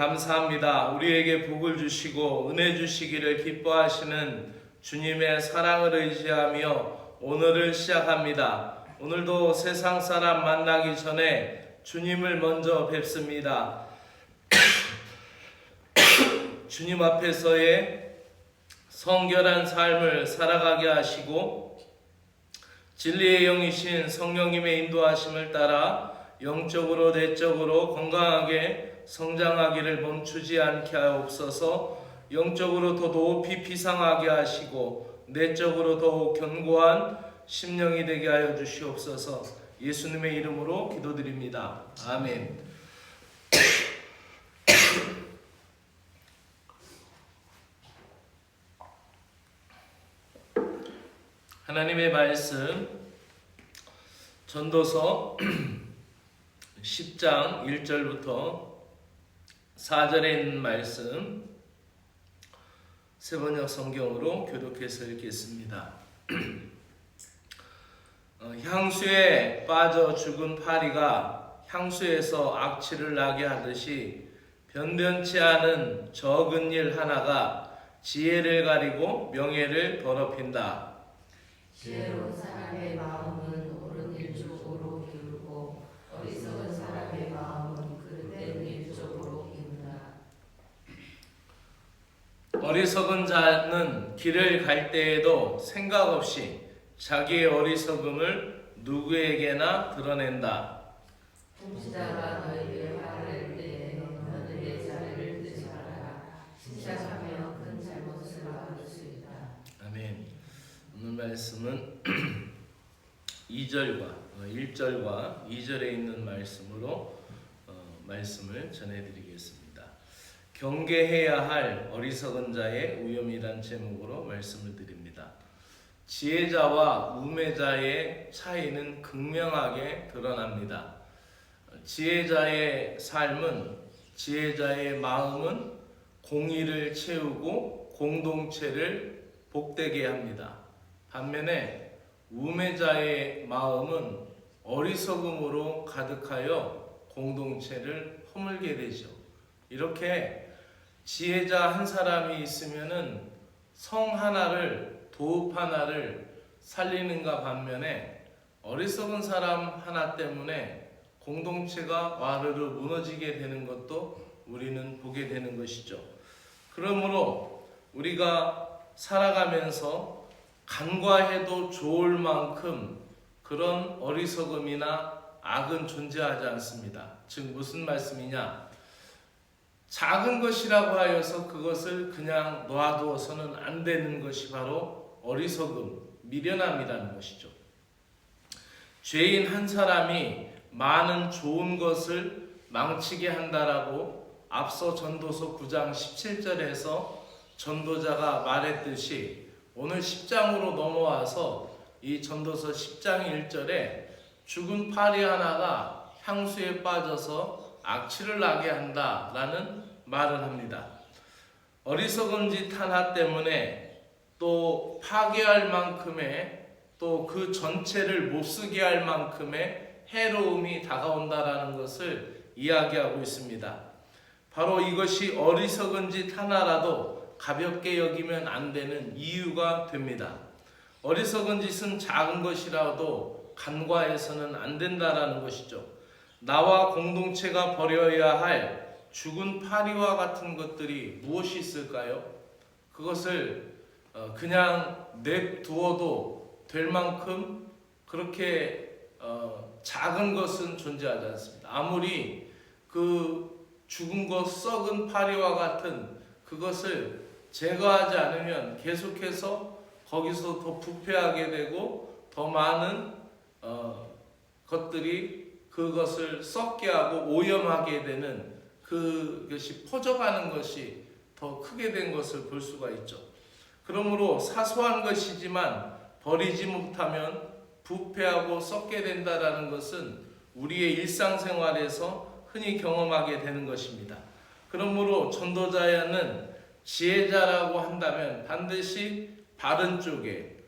감사합니다. 우리에게 복을 주시고 은혜 주시기를 기뻐하시는 주님의 사랑을 의지하며 오늘을 시작합니다. 오늘도 세상 사람 만나기 전에 주님을 먼저 뵙습니다. 주님 앞에서의 성결한 삶을 살아가게 하시고 진리의 영이신 성령님의 인도하심을 따라 영적으로 내적으로 건강하게 성장하기를 멈추지 않게 하옵소서 영적으로 더 높이 비상하게 하시고 내적으로 더욱 견고한 심령이 되게 하여 주시옵소서 예수님의 이름으로 기도드립니다. 아멘. 하나님의 말씀 전도서 10장 1절부터 4절에 있는 말씀 세번역 성경으로 교독해서 읽겠습니다. 어, 향수에 빠져 죽은 파리가 향수에서 악취를 나게 하듯이 변변치 않은 적은 일 하나가 지혜를 가리고 명예를 더럽힌다. 지혜로운 사람의 마음은 옳은 일 쪽으로 기울고 어리석은 사람의 마음은 그릇된 일 쪽으로 기운다. 어리석은 자는 길을 갈 때에도 생각 없이 자기의 어리석음을 누구에게나 드러낸다. 통치자가 너희를 화낼 때에 내 자리를 뜨지 말아라. 침착하며 큰 잘못을 막을 수 있다. 아멘. 오늘 말씀은 2절과 1절과 2절에 있는 말씀으로 어, 말씀을 전해드리겠습니다. 경계해야 할 어리석은 자의 위험이란 제목으로 말씀을 드립니다. 지혜자와 우매자의 차이는 극명하게 드러납니다. 지혜자의 삶은 지혜자의 마음은 공의를 채우고 공동체를 복되게 합니다. 반면에 우매자의 마음은 어리석음으로 가득하여 공동체를 허물게 되죠. 이렇게 지혜자 한 사람이 있으면은 성 하나를 도읍 하나를 살리는가 반면에 어리석은 사람 하나 때문에 공동체가 와르르 무너지게 되는 것도 우리는 보게 되는 것이죠. 그러므로 우리가 살아가면서 간과해도 좋을 만큼 그런 어리석음이나 악은 존재하지 않습니다. 즉 무슨 말씀이냐? 작은 것이라고 하여서 그것을 그냥 놔두어서는 안 되는 것이 바로 어리석음, 미련함이라는 것이죠. 죄인 한 사람이 많은 좋은 것을 망치게 한다라고 앞서 전도서 9장 17절에서 전도자가 말했듯이 오늘 10장으로 넘어와서 이 전도서 10장 1절에 죽은 파리 하나가 향수에 빠져서 악취를 나게 한다라는 말을 합니다. 어리석은 짓 하나 때문에 또 파괴할 만큼의 또 그 전체를 못쓰게 할 만큼의 해로움이 다가온다라는 것을 이야기하고 있습니다. 바로 이것이 어리석은 짓 하나라도 가볍게 여기면 안 되는 이유가 됩니다. 어리석은 짓은 작은 것이라도 간과해서는 안 된다라는 것이죠. 나와 공동체가 버려야 할 죽은 파리와 같은 것들이 무엇이 있을까요? 그것을 어, 그냥 냅두어도 될 만큼 그렇게 어, 작은 것은 존재하지 않습니다. 아무리 그 죽은 것 썩은 파리와 같은 그것을 제거하지 않으면 계속해서 거기서 더 부패하게 되고 더 많은 어, 것들이 그것을 썩게 하고 오염하게 되는 그것이 퍼져가는 것이 더 크게 된 것을 볼 수가 있죠. 그러므로 사소한 것이지만 버리지 못하면 부패하고 썩게 된다라는 것은 우리의 일상생활에서 흔히 경험하게 되는 것입니다. 그러므로 전도자야는 지혜자라고 한다면 반드시 바른 쪽에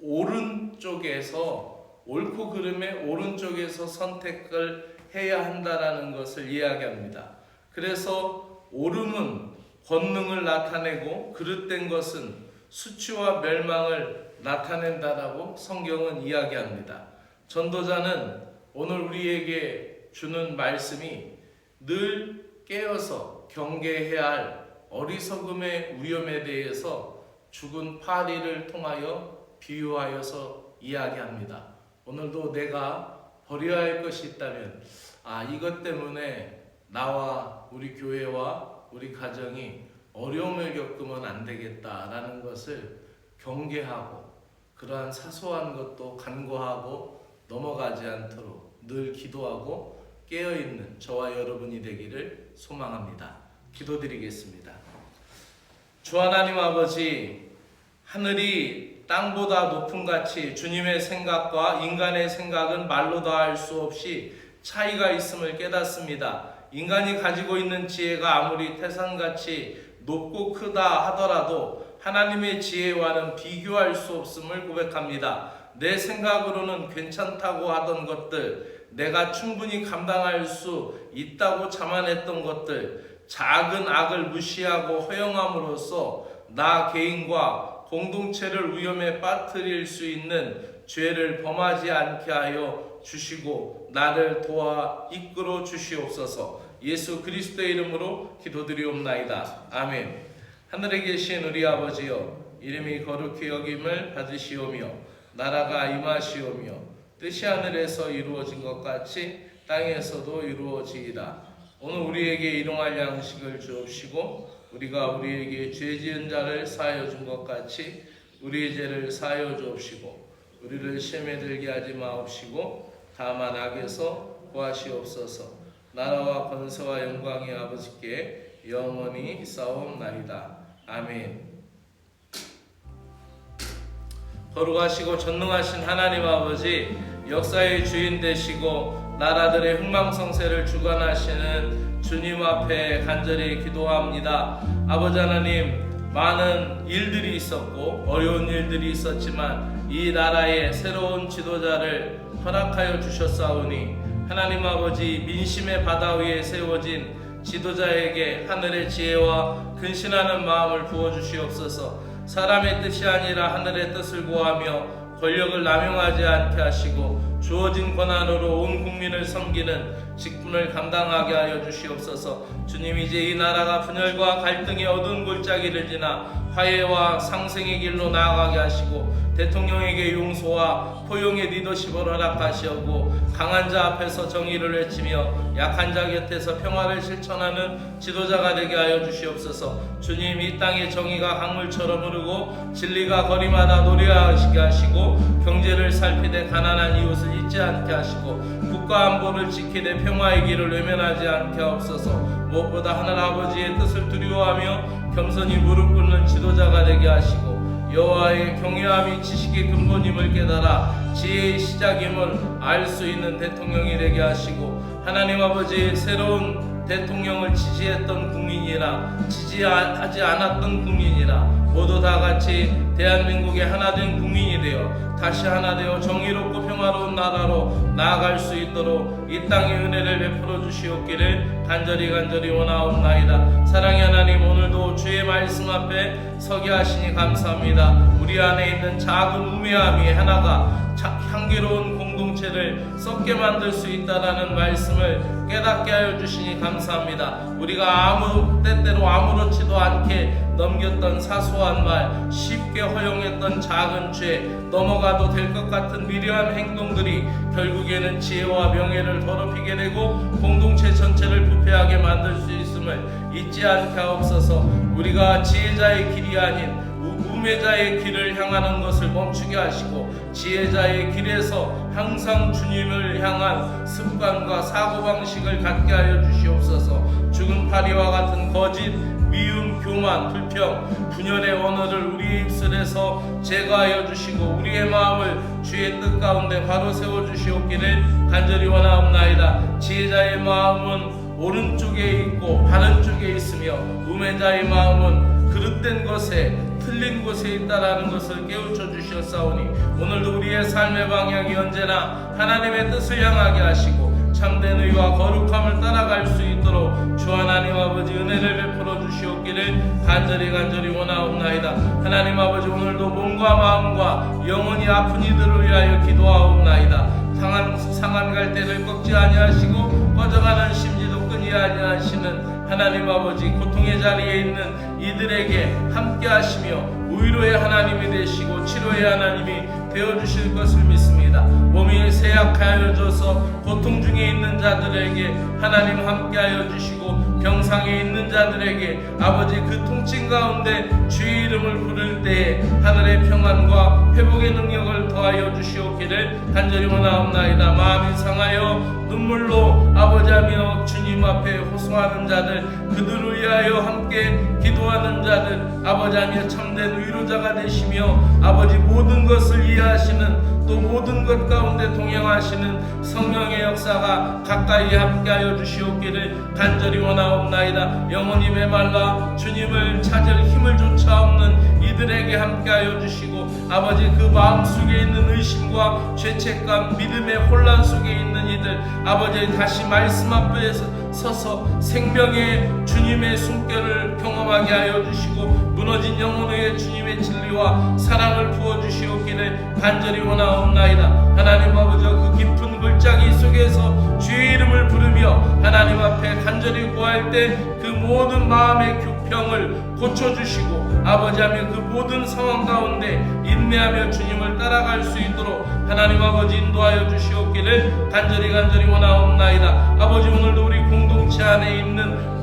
오른쪽에서 옳고 그름의 오른쪽에서 선택을 해야 한다라는 것을 이야기합니다. 그래서 오름은 권능을 나타내고 그릇된 것은 수치와 멸망을 나타낸다라고 성경은 이야기합니다. 전도자는 오늘 우리에게 주는 말씀이 늘 깨어서 경계해야 할 어리석음의 위험에 대해서 죽은 파리를 통하여 비유하여서 이야기합니다. 오늘도 내가 버려야 할 것이 있다면 아 이것 때문에 나와 우리 교회와 우리 가정이 어려움을 겪으면 안 되겠다라는 것을 경계하고 그러한 사소한 것도 간과하고 넘어가지 않도록 늘 기도하고 깨어 있는 저와 여러분이 되기를 소망합니다. 기도드리겠습니다. 주 하나님 아버지 하늘이 땅보다 높은 같이 주님의 생각과 인간의 생각은 말로 다 할 수 없이 차이가 있음을 깨닫습니다. 인간이 가지고 있는 지혜가 아무리 태산같이 높고 크다 하더라도 하나님의 지혜와는 비교할 수 없음을 고백합니다. 내 생각으로는 괜찮다고 하던 것들, 내가 충분히 감당할 수 있다고 자만했던 것들, 작은 악을 무시하고 허용함으로써 나 개인과 공동체를 위험에 빠뜨릴 수 있는 죄를 범하지 않게 하여 주시고 나를 도와 이끌어 주시옵소서. 예수 그리스도의 이름으로 기도드리옵나이다. 아멘. 하늘에 계신 우리 아버지여 이름이 거룩히 여김을 받으시오며 나라가 임하시오며 뜻이 하늘에서 이루어진 것 같이 땅에서도 이루어지이다. 오늘 우리에게 일용할 양식을 주옵시고 우리가 우리에게 죄 지은 자를 사하여 준 것 같이 우리의 죄를 사하여 주옵시고 우리를 시험에 들게 하지 마옵시고 다만 악에서 구하시옵소서. 나라와 권세와 영광이 아버지께 영원히 싸움나이다. 아멘. 거룩하시고 전능하신 하나님 아버지 역사의 주인 되시고 나라들의 흥망성쇠를 주관하시는 주님 앞에 간절히 기도합니다. 아버지 하나님 많은 일들이 있었고 어려운 일들이 있었지만 이 나라에 새로운 지도자를 허락하여 주셨사오니 하나님 아버지 민심의 바다 위에 세워진 지도자에게 하늘의 지혜와 근신하는 마음을 부어 주시옵소서. 사람의 뜻이 아니라 하늘의 뜻을 구하며 권력을 남용하지 않게 하시고 주어진 권한으로 온 국민을 섬기는 직분을 감당하게 하여 주시옵소서. 주님 이제 이 나라가 분열과 갈등의 어두운 골짜기를 지나 화해와 상생의 길로 나아가게 하시고 대통령에게 용서와 포용의 리더십을 허락하시고 강한 자 앞에서 정의를 외치며 약한 자 곁에서 평화를 실천하는 지도자가 되게 하여 주시옵소서. 주님 이 땅의 정의가 강물처럼 흐르고 진리가 거리마다 노래하시게 하시고 경제를 살피되 가난한 이웃을 잊지 않게 하시고 국가 안보를 지키되 평화의 길을 외면하지 않게 하옵소서. 무엇보다 하늘 아버지의 뜻을 두려워하며 겸손히 무릎 꿇는 지도자가 되게 하시고 여호와의 경외함이 지식의 근본임을 깨달아 지혜의 시작임을 알 수 있는 대통령이 되게 하시고 하나님 아버지 새로운 대통령을 지지했던 국민이나 지지하지 않았던 국민이나 모두 다 같이 대한민국의 하나된 국민이 되어 다시 하나 되어 정의롭고 평화로운 나라로 나아갈 수 있도록 이 땅의 은혜를 베풀어 주시옵기를 간절히 간절히 원하옵나이다. 사랑의 하나님 오늘도 주의 말씀 앞에 서게 하시니 감사합니다. 우리 안에 있는 작은 우매함이 하나가 자- 향기로운 공동체를 썩게 만들 수 있다라는 말씀을 깨닫게 하여 주시니 감사합니다. 우리가 아무 때때로 아무렇지도 않게 넘겼던 사소한 말, 쉽게 허용했던 작은 죄, 넘어가도 될 것 같은 미련한 행동들이 결국에는 지혜와 명예를 더럽히게 되고 공동체 전체를 부패하게 만들 수 있음을 잊지 않게 하옵소서. 우리가 지혜자의 길이 아닌 우- 우매자의 길을 향하는 것을 멈추게 하시고 지혜자의 길에서 항상 주님을 향한 습관과 사고방식을 갖게 하여 주시옵소서 죽은 파리와 같은 거짓 미움, 교만, 불평, 분열의 언어를 우리의 입술에서 제거하여 주시고 우리의 마음을 주의 뜻 가운데 바로 세워 주시옵기를 간절히 원하옵나이다. 지혜자의 마음은 오른쪽에 있고 바른 쪽에 있으며 우매자의 마음은 그릇된 것에 틀린 곳에 있다라는 것을 깨우쳐 주셨사오니 오늘도 우리의 삶의 방향이 언제나 하나님의 뜻을 향하게 하시고 참된 의와 거룩함을 따라갈 수 있도록 주 하나님 아버지 은혜를 베풀어 주시옵기를 간절히 간절히 원하옵나이다. 하나님 아버지 오늘도 몸과 마음과 영혼이 아픈 이들을 위하여 기도하옵나이다. 상한 상한 갈대를 꺾지 아니하시고 꺼져가는 심지도 끊이 아니하시는 하나님 아버지 고통의 자리에 있는 이들에게 함께 하시며 위로의 하나님이 되시고 치료의 하나님이 되어 주실 것을 믿습니다. 몸이 쇠약하여 져서 고통 중에 있는 자들에게 하나님 함께하여 주시고 병상에 있는 자들에게 아버지 그 통증 가운데 주의 이름을 부를 때에 하늘의 평안과 회복의 능력을 더하여 주시옵기를 간절히 원하옵나이다. 마음이 상하여 눈물로 아버지하며 주님 앞에 호소하는 자들 그들을 위하여 함께 기도하는 자들 아버지하며 참된 위로자가 되시며 아버지 모든 것을 이해하시는 또 모든 것 가운데 동행하시는 성령의 역사가 가까이 함께하여 주시옵기를 간절히 원하옵나이다. 영혼이 메말라 주님을 찾을 힘을 조차 없는 이들에게 함께하여 주시고 아버지 그 마음 속에 있는 의심과 죄책감 믿음의 혼란 속에 있는 이들 아버지 다시 말씀 앞에 서서 생명의 주님의 숨결을 경험하게 하여 주시고 무너진 영혼의 주님의 진리와 사랑을 부어 주시옵기를 간절히 원하옵나이다. 하나님 아버지 그 깊은 골짜기 속에서 주의 이름을 부르며 하나님 앞에 간절히 구할 때 그 모든 마음의 교평을 고쳐주시고 아버지 하며 그 모든 상황 가운데 인내하며 주님을 따라갈 수 있도록 하나님 아버지 인도하여 주시옵기를 간절히 간절히 원하옵나이다. 아버지 오늘도 우리 공동체 안에 있는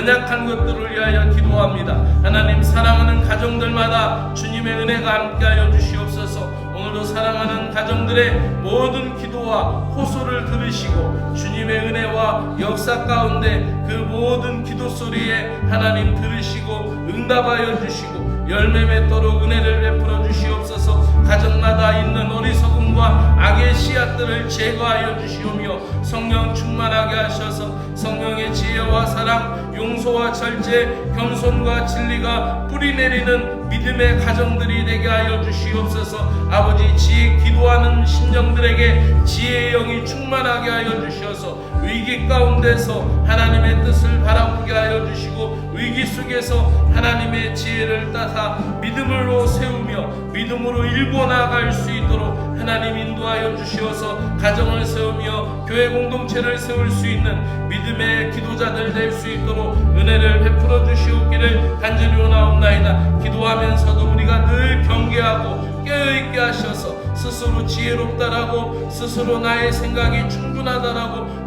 연약한 것들을 위하여 기도합니다. 하나님 사랑하는 가정들마다 주님의 은혜가 함께하여 주시옵소서. 오늘도 사랑하는 가정들의 모든 기도와 호소를 들으시고 주님의 은혜와 역사 가운데 그 모든 기도 소리에 하나님 들으시고 응답하여 주시고 열매 맺도록 은혜를 베풀어 주시옵소서. 가정마다 있는 어리석 음과 악의 씨앗들을 제거하여 주시오며 성령 충만하게 하셔서 성령의 지혜와 사랑 용서와 절제 겸손과 진리가 뿌리 내리는 믿음의 가정들이 되게 하여 주시옵소서. 아버지 지혜 기도하는 심령들에게 지혜의 영이 충만하게 하여 주셔서 위기 가운데서 하나님의 뜻을 바라보게 하여 주시고 위기 속에서 하나님의 지혜를 따사 믿음으로 세우며 믿음으로 일궈 나갈 수 있도록 하나님 인도하여 주시어서 가정을 세우며 교회 공동체를 세울 수 있는 믿음의 기도자들 될 수 있도록 은혜를 베풀어 주시옵기를 간절히 원하옵나이다. 기도하면서도 우리가 늘 경계하고 깨어있게 하셔서 스스로 지혜롭다라고 스스로 나의 생각이 충분하다라고